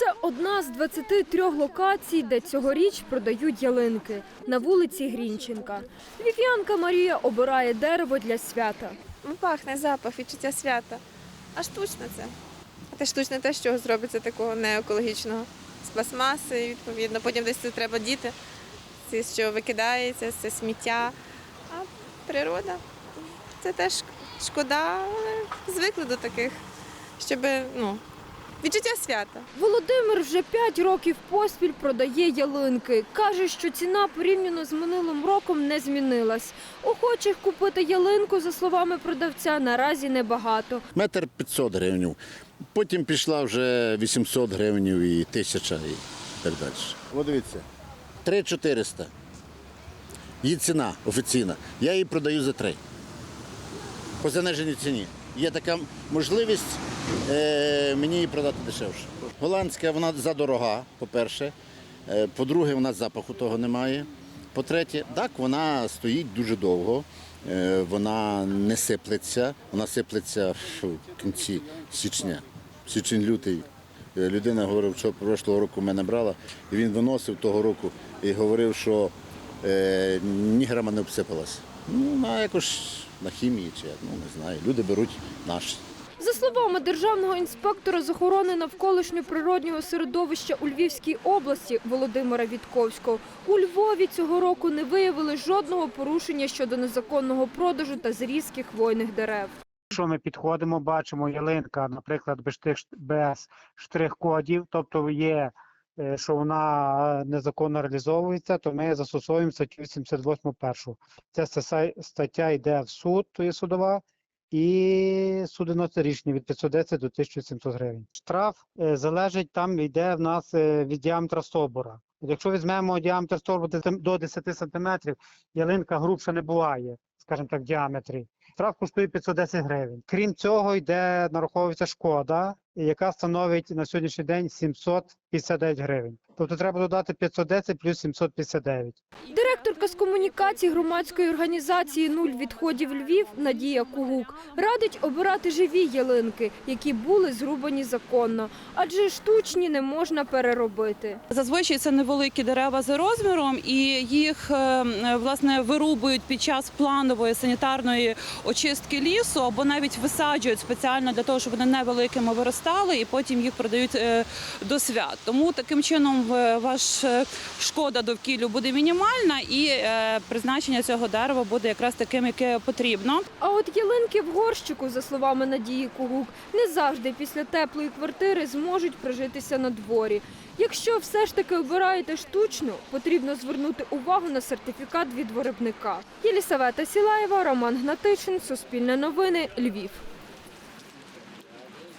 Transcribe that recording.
Це одна з 23 локацій, де цьогоріч продають ялинки на вулиці Грінченка. Львів'янка Марія обирає дерево для свята. Ну, пахне запах, відчуття свята. А штучне це. А те штучне те, чого зробиться такого неекологічного. З пластмаси, відповідно. Потім десь це треба діти. Це що викидається, це сміття. А природа це теж шкода, але звикли до таких, щоб ну, відчуття свята. Володимир вже 5 років поспіль продає ялинки. Каже, що ціна порівняно з минулим роком не змінилась. Охочих купити ялинку, за словами продавця, наразі небагато. Метр 500 гривень. Потім пішла вже 800 гривень і 1000 і так далі. О, дивіться, 3400. Її ціна офіційна. Я її продаю за 3. По заниженій ціні. Є така можливість мені її продати дешевше. Голландська вона задорога, по-перше. Е, По-друге, вона запаху того немає. По-третє, так, вона стоїть дуже довго, е, вона не сиплеться, вона сиплеться в кінці січня, січень-лютий. Е, Людина говорив, що прошлого року мене брала, і він виносив того року і говорив, що е, ні грама не обсипалась. Ну, на якось на хімії чи ну не знаю. Люди беруть наш. За словами державного інспектора з охорони навколишнього природнього середовища у Львівській області Володимира Вітковського, у Львові цього року не виявили жодного порушення щодо незаконного продажу та зрізки хвойних дерев. Що ми підходимо, бачимо ялинка, наприклад, без штрих-кодів, тобто є, е, що вона незаконно реалізовується, то ми застосовуємо статтю 78 першу. Ця стаса- стаття йде в суд, то є судова, і суд виносить рішення від 510 до 1700 гривень. Штраф е, залежить там, йде в нас е, від діаметра собора. Якщо візьмемо діаметр стовбура до 10 сантиметрів, ялинка грубша не буває, скажімо так, в діаметрі. Штраф коштує 510 гривень. Крім цього, йде нараховується шкода, яка становить на сьогоднішній день 759 гривень. Тобто треба додати 510 плюс 759. Директорка з комунікації громадської організації Нуль відходів Львів Надія Кугук радить обирати живі ялинки, які були зрубані законно, адже штучні не можна переробити. Зазвичай це невеликі дерева за розміром, і їх е, власне вирубують під час планової санітарної очистки лісу, або навіть висаджують спеціально для того, щоб вони невеликими виростали, і потім їх продають е, до свят. Тому таким чином е, ваш е, шкода довкіллю буде мінімальна, і призначення цього дерева буде якраз таким, яке потрібно. А от ялинки в горщику, за словами Надії Кугук, не завжди після теплої квартири зможуть прижитися на дворі. Якщо все ж таки обираєте штучну, потрібно звернути увагу на сертифікат від виробника. Єлісавета Сілаєва, Роман Гнатичин, Суспільне новини, Львів.